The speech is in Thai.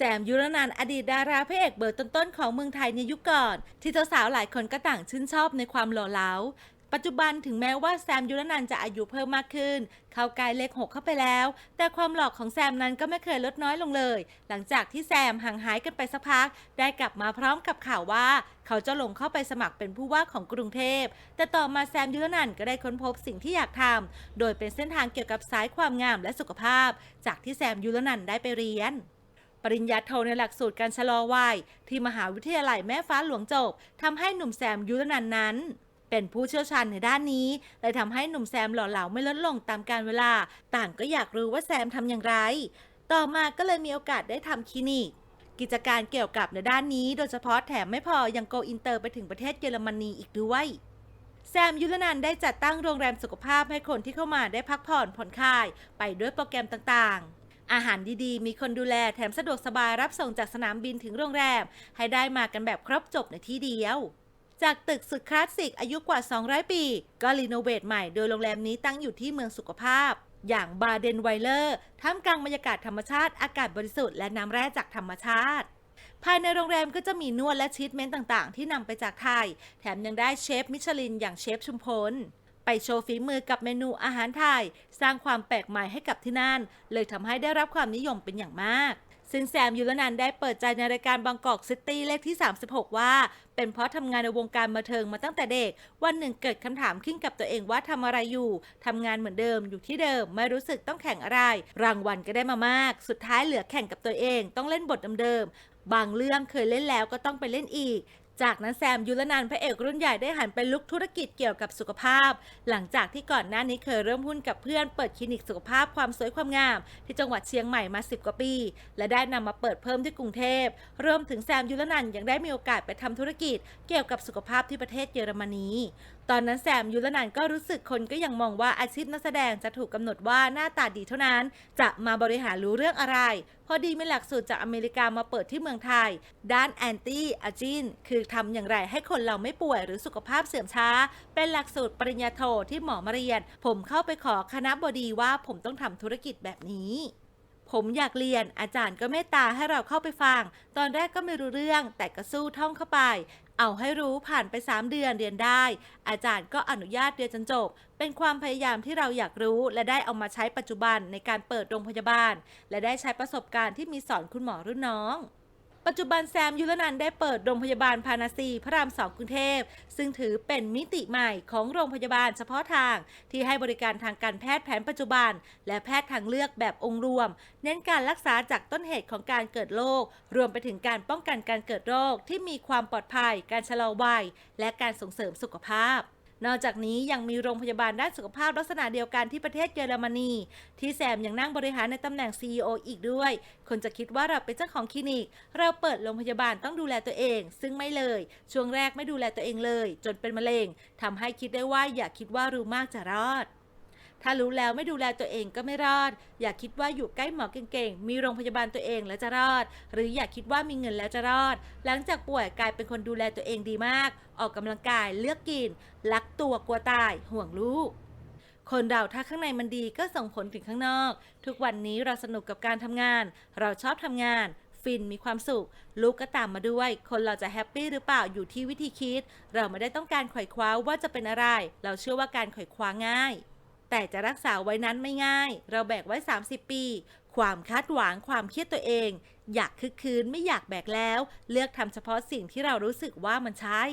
แซมยุรนันอดีตดาราพระเอกเบอร์ต้นๆของเมืองไทยในยุคก่อน ที่สาวๆหลายคนก็ต่างชื่นชอบในความหล่อเหลาปัจจุบันถึงแม้ว่าแซมยุรนันจะอายุเพิ่มมากขึ้น เข้ากายเลขหกเข้าไปแล้ว แต่ความหล่อของแซมนั้นก็ไม่เคยลดน้อยลงเลย หลังจากที่แซมห่างหายกันไปสักพัก ได้กลับมาพร้อมกับข่าวว่า เขาจะลงเข้าไปสมัครเป็นผู้ว่าของกรุงเทพ แต่ต่อมาแซมยุรนันก็ได้ค้นพบสิ่งที่อยากทำโดยเป็นเส้นทางเกี่ยวกับสายความงามและสุขภาพ จากที่แซมยุรนันได้ไปเรียน ริญญาโทในหลักสูตรการชะลอวัยที่มหาวิทยาลัยแม่ฟ้าหลวงจบทำให้หนุ่มแซมยุรนันนั้น เป็นผู้เชี่ยวชาญในด้านนี้เลยทำให้หนุ่มแซมหล่อเหลาไม่ลดลงตามกาลเวลา ต่างก็อยากรู้ว่าแซมทำอย่างไร ต่อมาก็เลยมีโอกาสได้ทำคลินิกกิจการเกี่ยวกับในด้านนี้โดยเฉพาะแถมไม่พอยังโกอินเตอร์ไปถึงประเทศเยอรมนีอีกด้วย แซมยุรนันได้จัดตั้งโรงแรมสุขภาพให้คนที่เข้ามาได้พักผ่อนผ่อนคลาย ไปด้วยโปรแกรมต่างๆ อาหารดีๆ มีคนดูแลแถมสะดวกสบายรับส่งจากสนามบินถึงโรงแรม ให้ได้มากันแบบครบจบในที่เดียว จากตึกสุดคลาสสิกอายุกว่า 200 ปี ก็รีโนเวทใหม่โดยโรงแรมนี้ตั้งอยู่ที่เมืองสุขภาพ อย่างบาเดนไวเลอร์ท่ามกลางบรรยากาศธรรมชาติอากาศบริสุทธิ์และน้ำแร่จากธรรมชาติภายในโรงแรมก็จะมีนวดและชีทเมนต์ต่างๆ ที่นำไปจากไทย แถมยังได้เชฟมิชลินอย่างเชฟชุมพล ไปโชว์ฝีมือกับเมนูอาหารไทย สร้างความแปลกใหม่ให้กับที่นั่น เลยทำให้ได้รับความนิยมเป็นอย่างมากซึ่งแซมยุรนันได้เปิดใจในรายการบางกอกซิตี้เลขที่ 36 ว่า เป็นเพราะทำงานในวงการบันเทิงมาตั้งแต่เด็ก วันหนึ่งเกิดคำถามขึ้นกับตัวเองว่าทำอะไรอยู่ทำงานเหมือนเดิมอยู่ที่เดิม ไม่รู้สึกต้องแข่งอะไร รางวัลก็ได้มามาก สุดท้ายเหลือแข่งกับตัวเอง ต้องเล่นบทเดิมๆบางเรื่องเคยเล่นแล้วก็ต้องไปเล่นอีก จากนั้นแซมยุรนันท์พระเอกรุ่นใหญ่ได้หันไปลุกธุรกิจเกี่ยวกับสุขภาพ หลังจากที่ก่อนหน้านี้เคยเริ่มหุ้นกับเพื่อนเปิดคลินิกสุขภาพความสวยความงาม ที่จังหวัดเชียงใหม่มา 10 กว่าปี และได้นำมาเปิดเพิ่มที่กรุงเทพรวมถึงแซมยุรนันท์ยังได้มีโอกาสไปทำธุรกิจ เกี่ยวกับสุขภาพที่ประเทศเยอรมนีตอนนั้นแซมยุรนันท์ก็รู้สึกคนก็ยังมองว่าอาชีพนักแสดงจะถูกกำหนดว่าหน้าตาดีเท่านั้น จะมาบริหารรู้เรื่องอะไร พอดีมีหลักสูตรจากอเมริกามาเปิดที่เมืองไทย ด้านแอนตี้อ g จินคือทำอย่างไรให้คนเราไม่ป่วยหรือสุขภาพเสื่อมช้า เป็นหลักสูตรปริญญาโทที่หมอมาเรียน ผมเข้าไปขอคณะบดีว่าผมต้องทำธุรกิจแบบนี้ผมอยากเรียนอาจารย์ก็เมตตาให้เราเข้าไปฟัง ตอนแรกก็ไม่รู้เรื่อง แต่ก็สู้ท่องเข้าไป เอาให้รู้ผ่านไป 3 เดือนเรียนได้ อาจารย์ก็อนุญาตเรียนจนจบ เป็นความพยายามที่เราอยากรู้และได้เอามาใช้ปัจจุบันในการเปิดโรงพยาบาล และได้ใช้ประสบการณ์ที่มีสอนคุณหมอรุ่นน้อง ปัจจุบันแซมยุรนันได้เปิดโรงพยาบาลพานาซีพระรามสองกรุงเทพ ซึ่งถือเป็นมิติใหม่ของโรงพยาบาลเฉพาะทาง ที่ให้บริการทางการแพทย์แผนปัจจุบัน และแพทย์ทางเลือกแบบองค์รวม เน้นการรักษาจากต้นเหตุของการเกิดโรครวมไปถึงการป้องกันการเกิดโรคที่มีความปลอดภัย การชะลอวัย และการส่งเสริมสุขภาพ นอกจากนี้ยังมีโรงพยาบาลด้านสุขภาพลักษณะเดียวกันที่ประเทศเยอรมนี ที่แซมยังนั่งบริหารในตำแหน่ง CEO อีกด้วย คนจะคิดว่าเราเป็นเจ้าของคลินิก เราเปิดโรงพยาบาลต้องดูแลตัวเอง ซึ่งไม่เลย ช่วงแรกไม่ดูแลตัวเองเลย จนเป็นมะเร็งทำให้คิดได้ว่าอย่าคิดว่ารู้มากจะรอด ถ้ารู้แล้วไม่ดูแลตัวเองก็ไม่รอด อย่าคิดว่าอยู่ใกล้หมอเก่งๆ มีโรงพยาบาลตัวเองแล้วจะรอด หรืออย่าคิดว่ามีเงินแล้วจะรอด หลังจากป่วยกลายเป็นคนดูแลตัวเองดีมาก ออกกำลังกายเลือกกิน รักตัวกลัวตาย ห่วงลูกคนเราถ้าข้างในมันดีก็ส่งผลถึงข้างนอก ทุกวันนี้เราสนุกกับการทำงาน เราชอบทำงาน ฟินมีความสุข ลูกก็ตามมาด้วย คนเราจะแฮปปี้หรือเปล่าอยู่ที่วิธีคิด เราไม่ได้ต้องการไขว่คว้าว่าจะเป็นอะไร เราเชื่อว่าการไขว่คว้าง่าย แต่จะรักษาไว้นั้นไม่ง่าย เราแบกไว้ 30 ปี ความคาดหวังความเครียดตัวเอง อยากคึกคืนไม่อยากแบกแล้ว เลือกทำเฉพาะสิ่งที่เรารู้สึกว่ามันใช่